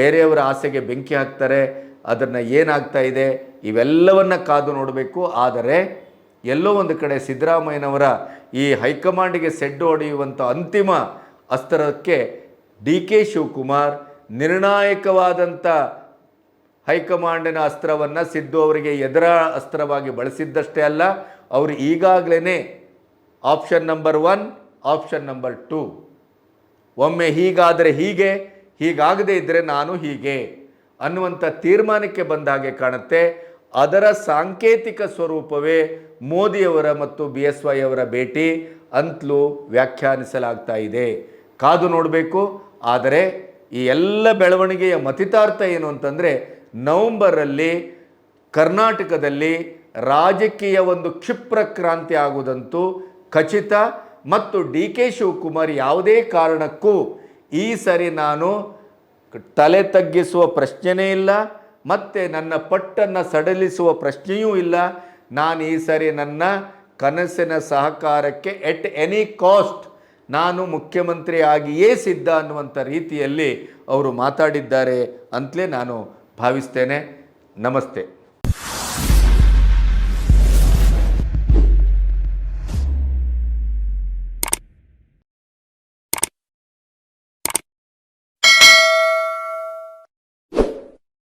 ಬೇರೆಯವರ ಆಸೆಗೆ ಬೆಂಕಿ ಹಾಕ್ತಾರೆ, ಅದನ್ನು ಏನಾಗ್ತಾ ಇದೆ, ಇವೆಲ್ಲವನ್ನು ಕಾದು ನೋಡಬೇಕು. ಆದರೆ ಎಲ್ಲೋ ಒಂದು ಕಡೆ ಸಿದ್ದರಾಮಯ್ಯನವರ ಈ ಹೈಕಮಾಂಡಿಗೆ ಸೆಡ್ಡು ಹೊಡೆಯುವಂಥ ಅಂತಿಮ ಅಸ್ತ್ರಕ್ಕೆ ಡಿ ಕೆ ಶಿವಕುಮಾರ್ ನಿರ್ಣಾಯಕವಾದಂಥ ಹೈಕಮಾಂಡಿನ ಅಸ್ತ್ರವನ್ನು ಸಿದ್ದು ಅವರಿಗೆ ಎದುರ ಅಸ್ತ್ರವಾಗಿ ಬಳಸಿದ್ದಷ್ಟೇ ಅಲ್ಲ, ಅವರು ಈಗಾಗಲೇ option number one, option number two. ಒಮ್ಮೆ ಹೀಗಾದರೆ ಹೀಗೆ, ಹೀಗಾಗದೇ ಇದ್ದರೆ ನಾನು ಹೀಗೆ ಅನ್ನುವಂಥ ತೀರ್ಮಾನಕ್ಕೆ ಬಂದ ಹಾಗೆ ಕಾಣುತ್ತೆ. ಅದರ ಸಾಂಕೇತಿಕ ಸ್ವರೂಪವೇ ಮೋದಿಯವರ ಮತ್ತು ಬಿ ಎಸ್ ವೈ ಅವರ ಭೇಟಿ ಅಂತಲೂ ವ್ಯಾಖ್ಯಾನಿಸಲಾಗ್ತಾ ಇದೆ. ಕಾದು ನೋಡಬೇಕು, ಆದರೆ ಈ ಎಲ್ಲ ಬೆಳವಣಿಗೆಯ ಮತಿತಾರ್ಥ ಏನು ಅಂತಂದರೆ, ನವಂಬರಲ್ಲಿ ಕರ್ನಾಟಕದಲ್ಲಿ ರಾಜಕೀಯ ಒಂದು ಕ್ಷಿಪ್ರ ಕ್ರಾಂತಿ ಆಗುವುದಂತೂ ಖಚಿತ. ಮತ್ತು ಡಿ ಕೆ ಶಿವಕುಮಾರ್ ಯಾವುದೇ ಕಾರಣಕ್ಕೂ ಈ ಸರಿ ನಾನು ತಲೆ ತಗ್ಗಿಸುವ ಪ್ರಶ್ನೆಯೇ ಇಲ್ಲ, ಮತ್ತು ನನ್ನ ಪಟ್ಟನ್ನು ಸಡಲಿಸುವ ಪ್ರಶ್ನೆಯೂ ಇಲ್ಲ. ನಾನು ಈ ಸರಿ ನನ್ನ ಕನಸಿನ ಸಹಕಾರಕ್ಕೆ ಎಟ್ ಎನಿ ಕಾಸ್ಟ್ ನಾನು ಮುಖ್ಯಮಂತ್ರಿ ಆಗಿಯೇ ಸಿದ್ಧ ಅನ್ನುವಂಥ ರೀತಿಯಲ್ಲಿ ಅವರು ಮಾತಾಡಿದ್ದಾರೆ ಅಂತಲೇ ನಾನು ಭಾವಿಸ್ತೇನೆ. ನಮಸ್ತೆ.